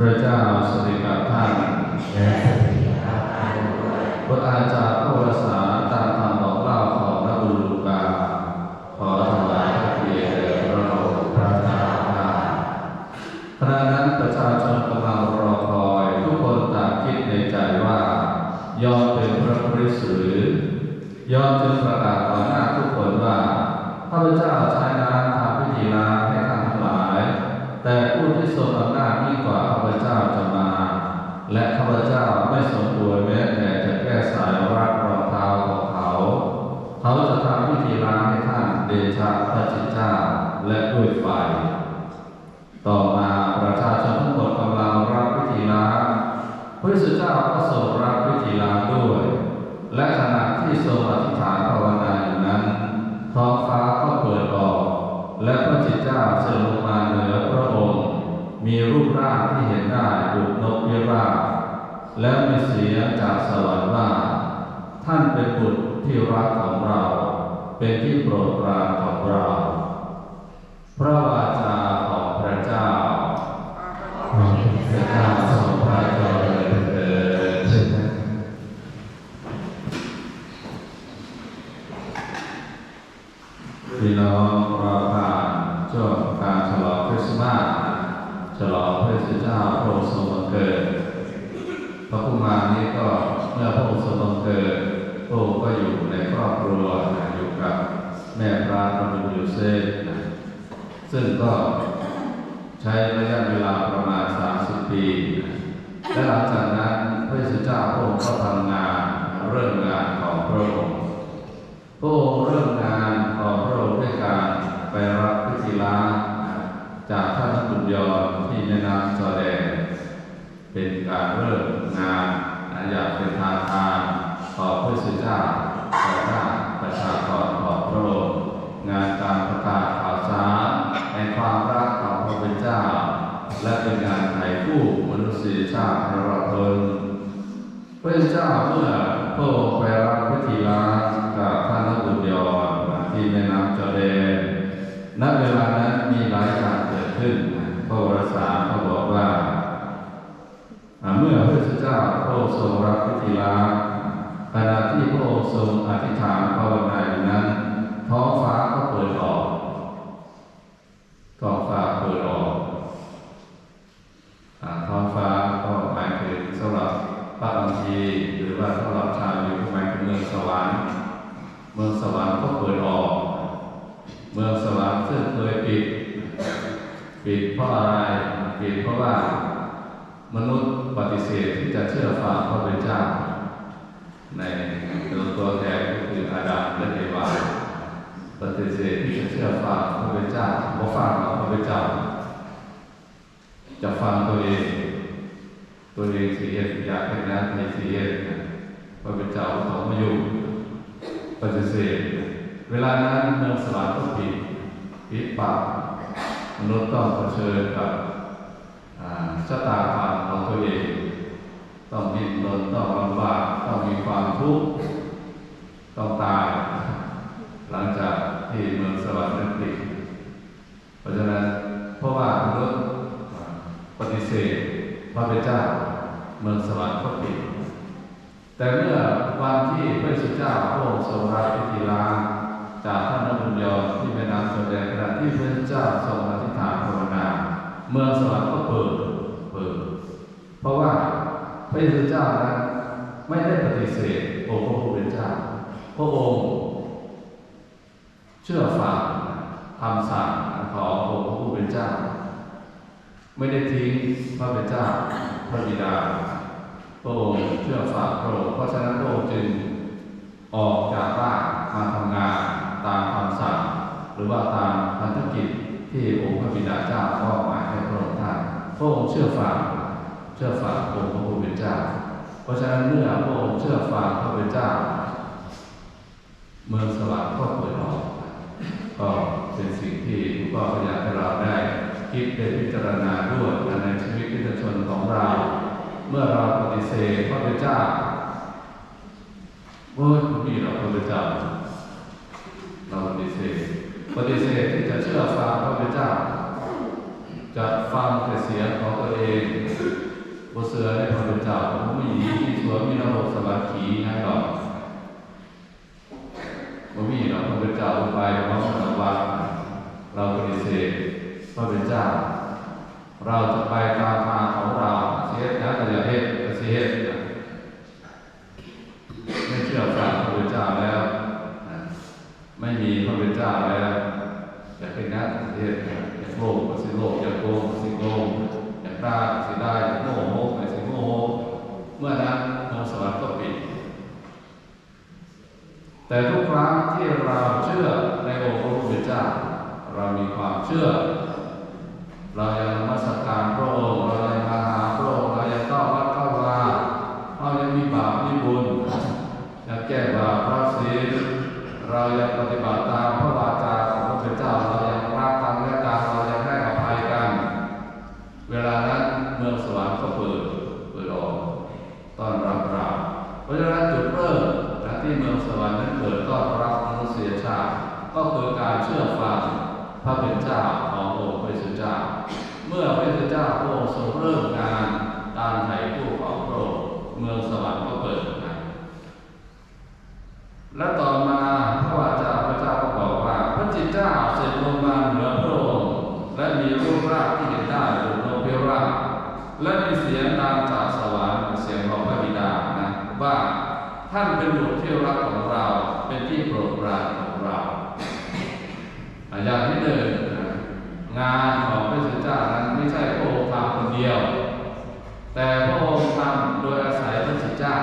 พระเจ้าสวัสดีกับท่านและสวัสดีครับท่านด้วยพระอาจารย์ และข้าพเจ้าไม่สมควรแม้แต่จะแก้สายรัดรองเท้าของเขา เขาจะทำพิธีล้างให้ท่านเดชะพระจิตเจ้าและด้วยไฟ ต่อมาประชาชนทั้งหมดกำลังรับพิธีล้างพระสุเจ้าก็ทรงรับพิธีล้างด้วย และขณะที่ทรงอธิษฐานภาวนาอยู่นั้นท้องฟ้าก็เปิดออก และพระจิตเจ้าเสด็จลงมาเหนือพระองค์ มีรูปร่างที่เห็นได้ดุจนกพิราบและมีเสียงจากสวรรค์ว่าท่านเป็นบุตรที่รักของเรา เป็นที่โปรดปรานของเรา พระวาจาของพระเจ้าขอพระเจ้า พระผู้มานี้ก็เมื่อพระองค์ทรงบังเกิดพระองค์ก็อยู่ในครอบครัวนะอยู่กับแม่พระพระบิดายูเซฟนะซึ่งก็ใช้ระยะเวลาประมาณ 30 ปีนะและหลังจากนั้นพระเจ้าพระองค์ก็ทำงานเริ่มงานของพระองค์พระองค์เริ่มงานของพระองค์ด้วยการไปรับพิธีลาจากท่านบุญยอนที่แม่น้ำจอแดน เป็นการเริ่มงานอยางเป็นทางการต่อพระสุเจ้าต่อหน้าประชากรของพระองค์งานการประกาศข่าวสารในความรักของพระเป็นเจ้า และเป็นงานไถ่ผู้มนุษยชาติให้รอดพ้นพระเจ้าเมื่อพระองค์ไปรับพิธีล้ากท่านนักบุญยอนที่แม่น้ำจอร์แดนณเวลานั้นมีหลายอย่างเกิดขึ้นพระวรสารเขาบอกว่า จ้าพระองค์ทรงรับพิธีลาขณะที่พระองค์ทรงอธิษฐานภาวนาอยู่นั้น ท้องฟ้าก็เปิดออกท้องฟ้าเปิดออกอ่าท้องฟ้าก็หมายถึงสำหรับพระบางทีหรือว่าสำหรับชาวอยู่หมายถึงเมืองสวรรค์ เมืองสวรรค์ก็เปิดออก เมืองสวรรค์ซึ่งเคยปิด ปิดเพราะอะไร ปิดเพราะว่ามนุษย์ ปฏิเสธที่จะเชื่อฟังพระเป็นเจ้า ในตัวตัวแทนก็คืออาดัมและเอวาปฏิเสธที่จะเชื่อฟังพระเป็นเจ้าเพราะฟังพระเป็นเจ้า จะฟังตัวเอง ตัวเองเสียดอยากเป็นนักในเสียดพระเป็นเจ้าของมาอยู่ปฏิเสธ เวลานั้นเมืองสวรรค์ก็ปิดปิดปากมนุษย์ต้องเผชิญกับ ชะตากรรมของตัวเอง ต้องดิ้นรนต้องลำบากต้องมีความทุกข์ต้องตาย หลังจากที่เมืองสวรรค์นั้นปิดเพราะฉะนั้นเพราะว่ามนุษย์ปฏิเสธพระเป็นเจ้าเมืองสวรรค์ก็ปิดแต่เมื่อวันที่พระสุเจ้าพระองค์ทรงรับพิธีลางจากท่านนบุญยอที่แม่น้ำจอร์แดนขณะที่พระเจ้าทรงอธิษฐานภาวนาเมืองสวรรค์ก็เปิด เพราะว่าพระสุเจ้านั้นไม่ได้ปฏิเสธองค์พระผู้เป็นเจ้า พระองค์ เชื่อฟังคำสั่งขององค์พระผู้เป็นเจ้า ไม่ได้ทิ้งพระเป็นเจ้าพระบิดาพระองค์เชื่อฟังพระองค์เพราะฉะนั้นพระองค์จึงออกจากบ้านมาทำงานตามคำสั่ง หรือว่าตามพันธกิจที่องค์พระบิดาเจ้ามอบหมายให้พระองค์ท่านพระองค์เชื่อฟัง เชื่อฟังองค์พระผู้เป็นเจ้า เพราะฉะนั้นเมื่อพระองค์เชื่อฟังพระเป็นเจ้า เมืองสวรรค์ก็เปิดออกก็เป็นสิ่งที่หลวงพ่อก็อยากให้เราได้ คิดเป็นพิจารณาด้วยในชีวิตประชาชนของเรา เมื่อเราปฏิเสธพระเป็นเจ้าโอ้ยคุณพี่เราพระเป็นเจ้าเราปฏิเสธปฏิเสธที่จะเชื่อฟังพระเป็นเจ้า จะฟังแต่เสียงของตัวเอง บเสือได้พรมเจ้าผู้หญิงที่สวยมีระบบสมาสดีนะก่อนบ่มีเราพระเจ้าไปเพราะเราว่นเราปฏิเสธพระเจ้า เราจะไปตามทางของเราเสียนะแต่อย่าเฮ็ดเสียไม่เชื่อฟังพระเจ้าแล้ว ไม่มีพระเจ้าแล้ว อยากเป็นนักเชียอยากโลกสิโลกอยากโกงสิโกง อย่าสิได้อย่าโง่โมก็สิโง่โมเมื่อนั้นมองสวรรค์ก็ปิด แต่ทุกครั้งที่เราเชื่อในองค์พระผู้เป็นเจ้าเรามีความเชื่อ เรายังมัสการพระองค์เรายังมาหาพระองค์เรายังเข้าวัดเข้าวาเรายังมีบาปมีบุญยังแก้บาปพรับศีลเรายังปฏิบัติ เชื่อฟังพระเป็นเจ้าขององค์พระสุเจ้า เมื่อพระพุเจ้าพระองค์ทรงเริ่มงานการไถ่ผู้ของพระองค์เมืองสวรรค์ก็เปิดนะและต่อมาพระวาจาพระเจ้าก็บอกว่า พระจิตเจ้าเสด็จลงมาเหนือพระองค์และมีรูปร่างที่เห็นได้บนโลกเวราชและมีเสียงดังจากสวรรค์เป็นเสียงของพระบิดานะว่าท่านเป็นบุตรที่รักของเราเป็นที่โปรดปรานของเรา อย่างที่หนึ่งงานของพระสุเจ้านั้นไม่ใช่พระองค์ทำคนเดียว แต่พระองค์ทำโดยอาศัยพระสุเจ้า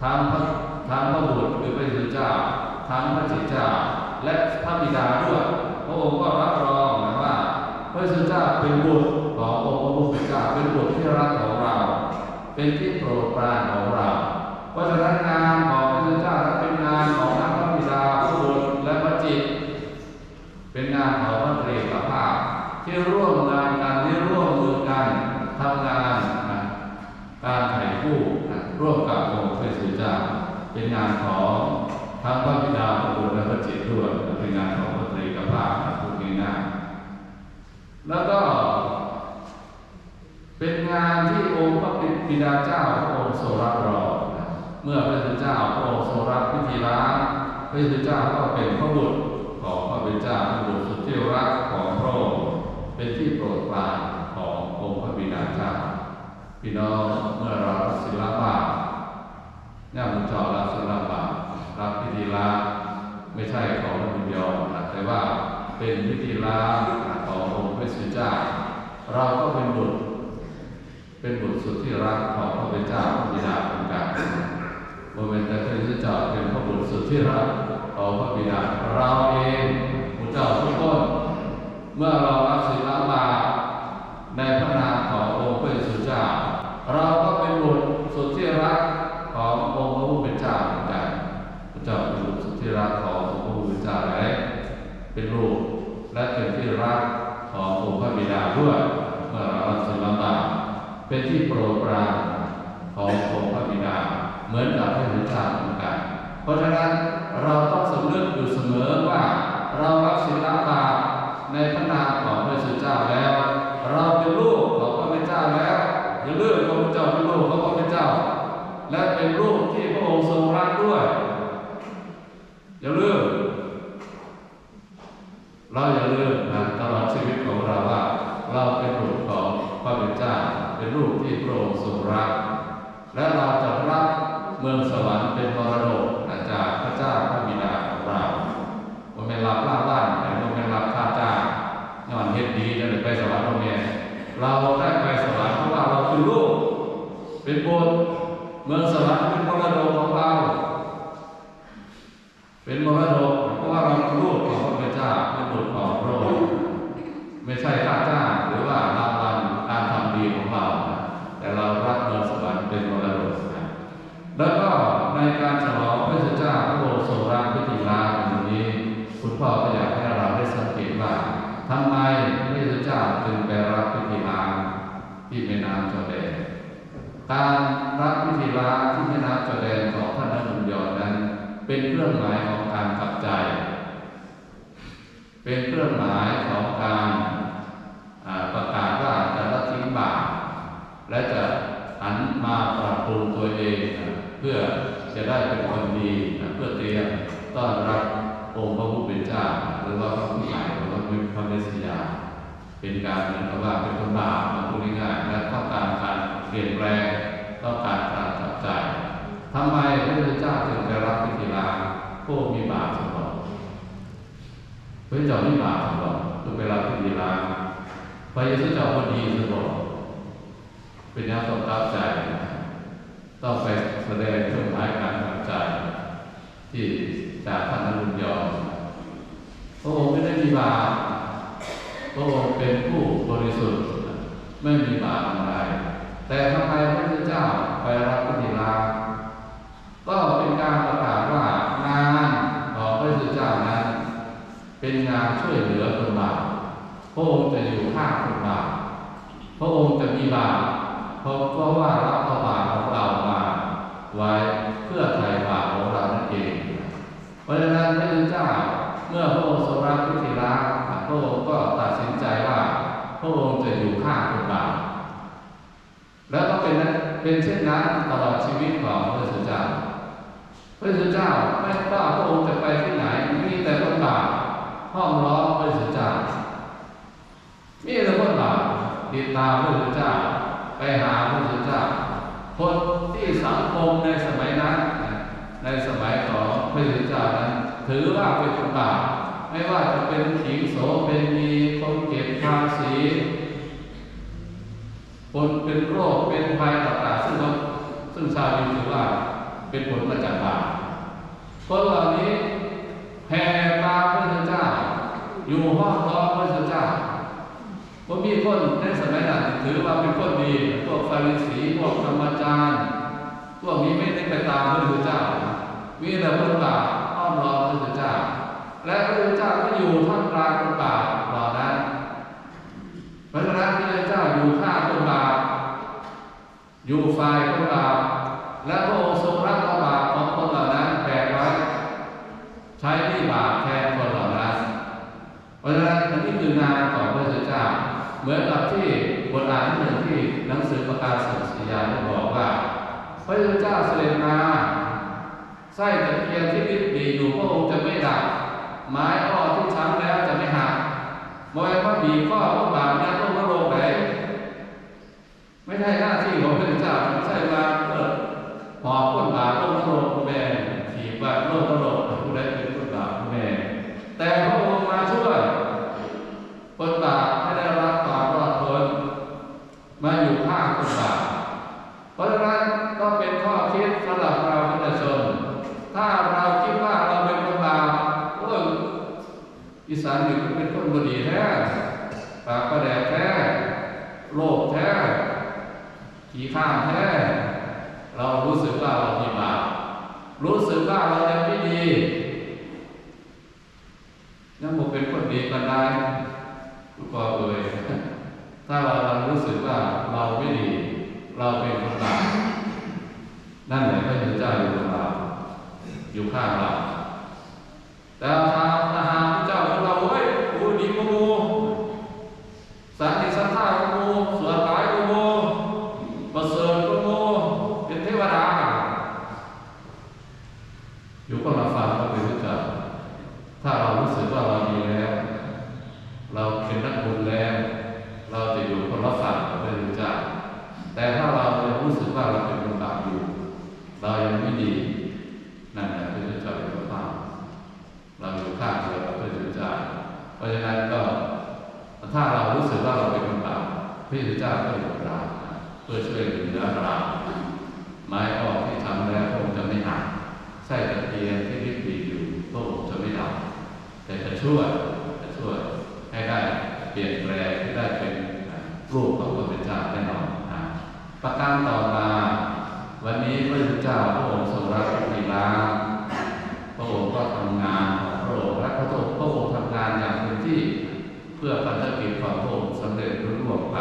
ทั้งพระทั้งพระบุตรคือพระสุเจ้าทั้งพระจิตเจ้าและพระบิดาด้วยพระองค์ก็รับรองนะว่า พระสุเจ้าเป็นบุตรขององค์พระผู้เป็นเจ้าเป็นบุตรที่รักของเรา เป็นที่โปรดปรานของเรา เพราะฉะนั้นงานของพระสุเจ้านั้นเป็นงานของทั้งพระบิดาพระบุตรและพระจิต เป็นงานของพระตรีกับภาพ ที่ร่วมงานกันที่ร่วมมือกันทำงานนะการไถ่ผู้นะร่วมกับองค์พระสุจาเป็นงานของทั้งพระบิดาพระบุตรและพระจิตด้วยเป็นงานของพระตรีกภาพนะพูดง่ายๆแล้วก็ เป็นงานที่องค์พระบิดาเจ้าพระองค์ทรงรับรองเมื่อพระสุเจ้าพระองค์ทรงรับพิธีล้างพระสุเจ้าก็เป็นพระบุตร เป็นเจ้าบุตรสุดที่รักของพระองค์เป็นที่โปรดปรานขององค์พระบิดาเจ้าพี่น้องเมื่อเรารับศิลปะเนี่ยมุญจอรับศิลปะรับพิธีล้าไม่ใช่ของพระบิดานะแต่ว่าเป็นพิธีล้าขององค์พระสุเจ้า เราก็เป็นบุตร เป็นบุตรสุดที่รักของพระเป็นเจ้าพระบิดาเหมือนกันโมเมนต์แต่พระพุเจ้าเป็นพระบุตรสุดที่รักของพระบิดาเราเอง เจ้าทุกคนเมื่อเรารับศีลบาปในพระนามขององค์พระสุเจ้า เราก็เป็นบุตรสุดที่รักขององค์พระผู้เป็นเจ้าเหมือนกันพระเจ้าเป็นบุตรสุดที่รักขององค์พระผู้เป็นเจ้าและเป็นลูกและเป็นที่รักขององค์พระบิดาด้วยเมื่อเรารับศีลบาปเป็นที่โปรดปรานขององค์พระบิดาเหมือนกับพระพุทธเจ้าเหมือนกัน เพราะฉะนั้นเราต้องสำนึกอยู่เสมอว่า เรารับศีลบาปในพระนามของพระสุเจ้าแล้ว เราเป็นลูกของพระเป็นเจ้าแล้วอย่าลืมว่าพระเจ้าเป็นลูกของพระเป็นเจ้า และเป็นลูกที่พระองค์ทรงรักด้วยอย่าลืมเราอย่าลืมนะตลอดชีวิตของเราว่า เราเป็นบุตรของพระเป็นเจ้าเป็นลูกที่พระองค์ทรงรัก และเราจะรับเมืองสวรรค์เป็นมรดกจากพระเจ้าพระบิดาของเราว่าเป็น รับล่าบ้านแต่ว่าเป็นรับค่าจ้างย้อนเฮ็ดดีจะได้ไปสวรรค์ตรงนี้เราได้ไปสวรรค์เพราะว่าเราคือลูกเป็นบุตรเมืองสวรรค์เป็นมรดกของเรา เป็นมรดกเพราะว่าเราเป็นลูกของพระเป็นเจ้าเป็นบุตรของพระองค์ไม่ใช่ค่าจ้างหรือว่ารางวัลการทำดีของเรา แต่เรารับเงินสวรรค์เป็นมรดกนะแล้วก็ในการฉลอง การรับพิธีลาที่แม่น้ำจอแดนของท่านนบุญยอดนั้น เป็นเครื่องหมายของการกลับใจ เป็นเครื่องหมายของการประกาศว่าจะละทิ้งบาปและจะหันมาปรับปรุงตัวเองนะเพื่อจะได้เป็นคนดีนะเพื่อเตรียมต้อนรับองค์พระผู้เป็นเจ้าหรือว่าพระผู้ใหญ่หรือว่าพระเมสสิยา เป็นการเหมือนกับว่าเป็นคนบาปมาพูดง่ายๆและต้องการการ เปลี่ยนแปลงต้องการการกลับใจทำไมพระพุทธเจ้าจึงไปรับพิธีลาผู้มีบาปสมบัติพระเจ้ามีบาปสมบัติคือไปรับพิธีลาพระเยซูเจ้าคนดีสมบัติเป็นแนวต้องกลับใจต้องไปแสดงเครื่องหมายการกลับใจ ที่จากท่านอรุณยอมพระองค์ไม่ได้มีบาปพระองค์เป็นผู้บริสุทธิ์ ไม่มีบาปอะไร แต่ทำไมพระพุทธเจ้าไปรับพิธีลาก็เป็นการประกาศว่างานของพระพุทธเจ้านั้น เป็นงานช่วยเหลือคนบาปพระองค์จะอยู่ข้างคนบาปพระองค์จะมีบาปเพราะเพราะว่ารับเอาบาปของเรามาไว้เพื่อไถ่บาปของเรานั่นเอง เพราะฉะนั้นพระพุทธเจ้าเมื่อพระองค์ทรงรับพิธีลาพระองค์ก็ตัดสินใจว่าพระองค์จะอยู่ข้างคนบาป แล้วก็เป็นนั้นเป็นเช่นนั้นตลอดชีวิตของพระพุเจ้า พระพุเจ้าไม่ว่าพระองค์จะไปที่ไหนมีแต่คนบาปห้อมล้อมพระพุเจ้ามีแต่คนบาปติดตามพระพุเจ้าไปหาพระพุเจ้าคนที่สังคมในสมัยนั้น ในสมัยของพระพุเจ้านั้น ถือว่าเป็นคนบาปไม่ว่าจะเป็นขิงโสเป็นมีคนเก็บภาษี คนเป็นโรคเป็นภัยต่างๆซึ่งเราซึ่งชาวยิวถือว่าเป็นผลมาจากบาปคนเหล่านี้แห่ตามพระเจ้า อยู่ห้องล้อมพระเจ้าก็มีคนในสมัยนั้นถือว่าเป็นคนดีพวกฟาริสีพวกธรรมจารย์พวกนี้ไม่ได้ไปตามพระพุทธเจ้า มีแต่คนบาปอ้อมล้อมพระพุทธเจ้า และพระพุทธเจ้าก็อยู่ท่ามกลางคนบาปเหล่านั้นเพราะฉะนั้นพระพุทธเจ้าอยู่ข้างคนบาป อยู่ฝ่ายคนบาปและพระองค์ทรงรับเอาบาปของคนเหล่านั้นแบกไว้ใช้ที่บาปแทนคนเหล่านั้นเพราะฉะนั้นนนี้คืองานของพระเจ้า เหมือนกับที่บทอ่านหนึ่งที่หนังสือประกาศสัญญาได้บอกว่า พระเจ้าเสด็จมาไส้ตะเกียงที่ริบดีอยู่พระองค์จะไม่ดับไม้อ้อที่ช้ำแล้วจะไม่หักมอยว่าบีบข้อพวกบาปเนี่ยต้องมาลงไหน ไม่ใช่หน้าที่ของพระเจ้าไม่ใช่มาเปิดหอบคนบาปลงมาลงแม่ถีบว่าโลกมาลงผู้ใดเป็นคนบาปแม่ แต่พระองค์มาช่วยคนบาปให้ได้รับความรอดพ้นมาอยู่ข้างคนบาป เพราะฉะนั้นก็เป็นข้อคิดสำหรับเราประชาชน ถ้าเราคิดว่าเราเป็นคนบาปโอ้ยอีสานหนึ่งเป็นคนบดีแท้ปากประแดกแท้โลภแท้ขี้ข้ามแท้ เรารู้สึกว่าเรามีบาป รู้สึกว่าเรายังไม่ดียังบอกเป็นคนดีกันได้คุณพ่อเอ่ย ถ้าเรารู้สึกว่า เราไม่ดี เราเป็นคนบาปนั่นแหละพระเจ้าอยู่กับเราอยู่ข้างเราแต่ถ้าถ้าหากพระเจ้าของเราเฮ้ยกูดีกว่ากูสันติสัทธาของกูสวดตายของกูประเสริฐของกูเป็นเทวดา อยู่ก็มาฟังพระพุทธเจ้า ถ้าเรารู้สึกว่าเราดีแล้ว เราเป็นนักบุญแล้ว เราจะอยู่คนละฝั่งกับพระพุทธเจ้า แต่ถ้าเรายังรู้สึกว่าเราเป็นคนบาปอยู่ เรายังไม่ดี นั่นแหละพระพุทธเจ้าเป็นข้างเราอยู่ข้างเดียวกับพระพุทธเจ้า เพราะฉะนั้นก็ ถ้าเรารู้สึกว่าเราเป็นคนบาป พระพุทธเจ้าก็อยู่กับเราเพื่อช่วยเหลือเราไม้ออกที่ทำแล้วพระองค์จะไม่หักใส่ตะเกียงที่ริบดีอยู่พระองค์จะไม่ดับแต่จะช่วยจะช่วยให้ได้เปลี่ยนแปลงให้ได้เป็นรูปของพระพุทธเจ้าแน่นอนนะประการต่อมาวันนี้พระพุทธเจ้าพระองค์ทรงรับพิธีลาพระองค์ก็ทำงานของพระองค์และพระองค์พระองค์ทำงานอย่างเต็มที่เพื่อพันธกิจของพระองค์สำเร็จรุ่ร่วงไป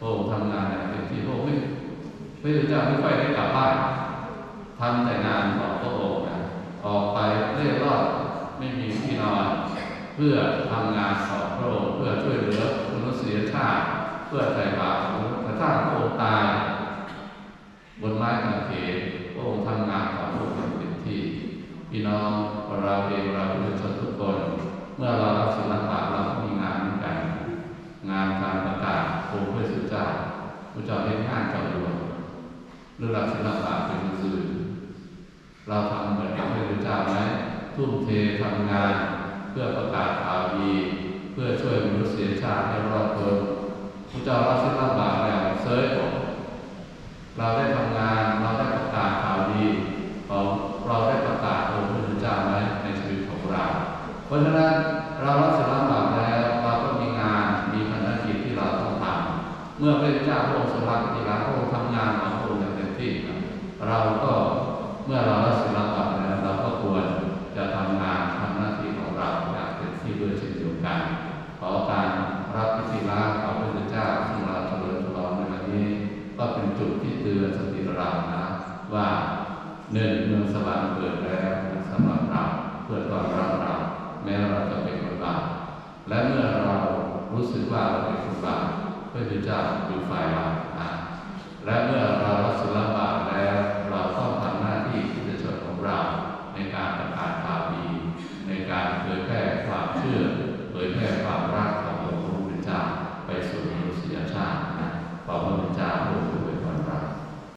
พระองค์ทำงานอย่งเต็มที่พระองค์ไม่พระพุทธเจ้าไม่ค่อยได้กลับบ้านทำแต่งานของพระองค์นะออกไปเร่ร่อนไม่มีที่นอนเพื่อทำงานของพระองค์เพื่อช่วยเหลือมนุษยชาติเพื่อใส่บาตรของกระทั่งพระองค์ตาย บนไม้กางเขนพระองค์ทำงานของพระองค์เต็มที่พี่น้องเราเองเราประชนทุกคน เมื่อเรารับศิลปะเราก็มีงานเหมือนกัน งานการประกาศ พาพระเจ้าเห็นงานเจ้าดวงเรื่องราศิลปะเป็นสื่อเราทำเหมือนกับพระพุทธเจ้าไหมทุ่มเททำงาน เพื่อประกาศข่าวดีเพื่อช่วยมนุษยชาติให้รอดพ้นพระเจ้าเราศิลปะแล้วเซยเราได้ท เมื่อพระเจ้าพระองค์ทรงรับปฏิบัติพระองค์ทำงานของพระองค์อย่างเต็มที่เราก็เมื่อเรารับศิลปะแล้วเราก็ควรจะทำงานทำหน้าที่ของเราอย่างเต็มที่ด้วยเช่นเดียวกัน ขอการรับพิธีลาของพระพุทธเจ้าซึ่งเราเฉลิมฉลองในวันนี้ ก็เป็นจุดที่เตือนสติเรานะว่าหนึ่งเมืองสวรรค์เปิดแล้วสำหรับเราเพื่อตอนรับเราแม้เราจะเป็นคนบาปและเมื่อเรารู้สึกว่าเราเป็นคนบาป พระพุทธเจ้าอยู่ฝ่ายเราและเมื่อเรารับสุลปะแ